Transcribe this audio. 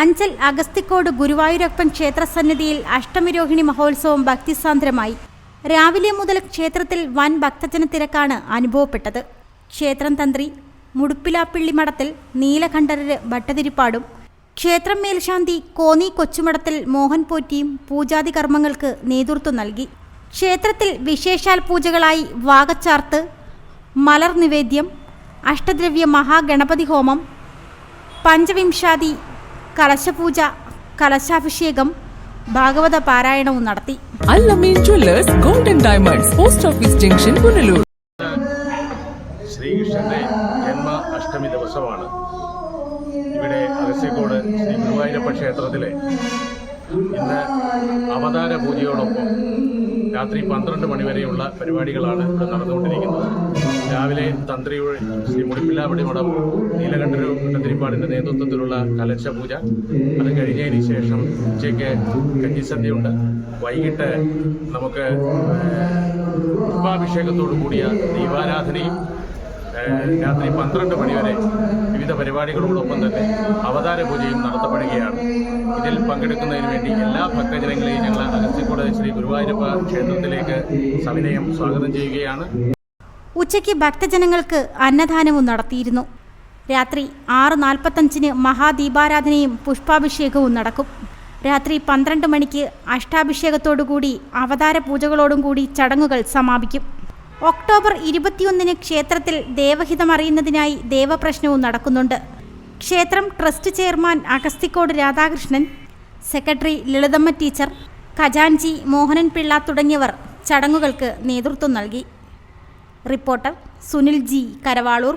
അഞ്ചൽ അഗസ്തിക്കോട് ഗുരുവായൂരപ്പൻ ക്ഷേത്രസന്നിധിയിൽ അഷ്ടമിരോഹിണി മഹോത്സവം ഭക്തിസാന്ദ്രമായി. രാവിലെ മുതൽ ക്ഷേത്രത്തിൽ വൻ ഭക്തജന തിരക്കാണ് അനുഭവപ്പെട്ടത്. ക്ഷേത്രം തന്ത്രി മുടുപ്പിലാപ്പിള്ളി മഠത്തിൽ നീലകണ്ഠരര് ഭട്ടതിരിപ്പാടും ക്ഷേത്രം മേൽശാന്തി കോന്നി കൊച്ചുമഠത്തിൽ മോഹൻ പോറ്റിയും പൂജാതി കർമ്മങ്ങൾക്ക് നേതൃത്വം നൽകി. ക്ഷേത്രത്തിൽ വിശേഷാൽ പൂജകളായി വാകച്ചാർത്ത് മലർ നിവേദ്യം അഷ്ടദ്രവ്യ മഹാഗണപതി ഹോമം പഞ്ചവിംശാതി കലശപൂജ കലശാഭിഷേകം ഭാഗവത പാരായണവും നടത്തി. Al Ameen jewellers golden diamonds post office junction Punalur. ശ്രീകൃഷ്ണന്റെ ജന്മ അഷ്ടമി ദിവസമാണ്. ഇവിടെ അലസ്യക്കോട് ശ്രീ ഗുരുവായൂരപ്പ ക്ഷേത്രത്തിലെ ഇന്ന് അവതാര പൂജയോടൊപ്പം രാത്രി പന്ത്രണ്ട് മണിവരെയുള്ള പരിപാടികളാണ് ഇവിടെ നടന്നുകൊണ്ടിരിക്കുന്നത്. രാവിലെ തന്ത്രി ശ്രീ മുടിപ്പില്ലാവടി മഠം നീലകണ്ഠരു ഭട്ടതിരിപ്പാടിന്റെ നേതൃത്വത്തിലുള്ള കലശ പൂജ അത് കഴിഞ്ഞതിന് ശേഷം ഉച്ചയ്ക്ക് കഞ്ഞിസന്ധ്യയുണ്ട് വൈകിട്ട് നമുക്ക് പുഷ്പാഭിഷേകത്തോടു കൂടിയ ദീപാരാധനയും രാത്രി പന്ത്രണ്ട് മണിവരെ വിവിധ പരിപാടികളോടൊപ്പം തന്നെ അവതാര പൂജയും നടത്തപ്പെടുകയാണ്. ഇതിൽ പങ്കെടുക്കുന്നതിന് വേണ്ടി എല്ലാ ഭക്തജനങ്ങളെയും ഞങ്ങൾ അഗസ്ത്യക്കോട് ശ്രീ ഗുരുവായൂരപ്പ ക്ഷേത്രത്തിലേക്ക് സവിനയം സ്വാഗതം ചെയ്യുകയാണ്. ഉച്ചയ്ക്ക് ഭക്തജനങ്ങൾക്ക് അന്നദാനവും നടത്തിയിരുന്നു. രാത്രി ആറ് നാൽപ്പത്തഞ്ചിന് മഹാദീപാരാധനയും പുഷ്പാഭിഷേകവും നടക്കും. രാത്രി പന്ത്രണ്ട് മണിക്ക് അഷ്ടാഭിഷേകത്തോടുകൂടി അവതാര പൂജകളോടും കൂടി ചടങ്ങുകൾ സമാപിക്കും. ഒക്ടോബർ ഇരുപത്തിയൊന്നിന് ക്ഷേത്രത്തിൽ ദേവഹിതം അറിയുന്നതിനായി ദേവപ്രശ്നവും നടക്കുന്നുണ്ട്. ക്ഷേത്രം trust chairman Agasthikode Radhakrishnan secretary Lalithamma teacher ഖജാൻജി Mohanan Pillai തുടങ്ങിയവർ ചടങ്ങുകൾക്ക് നേതൃത്വം നൽകി. Reporter Sunil G Karavaloor.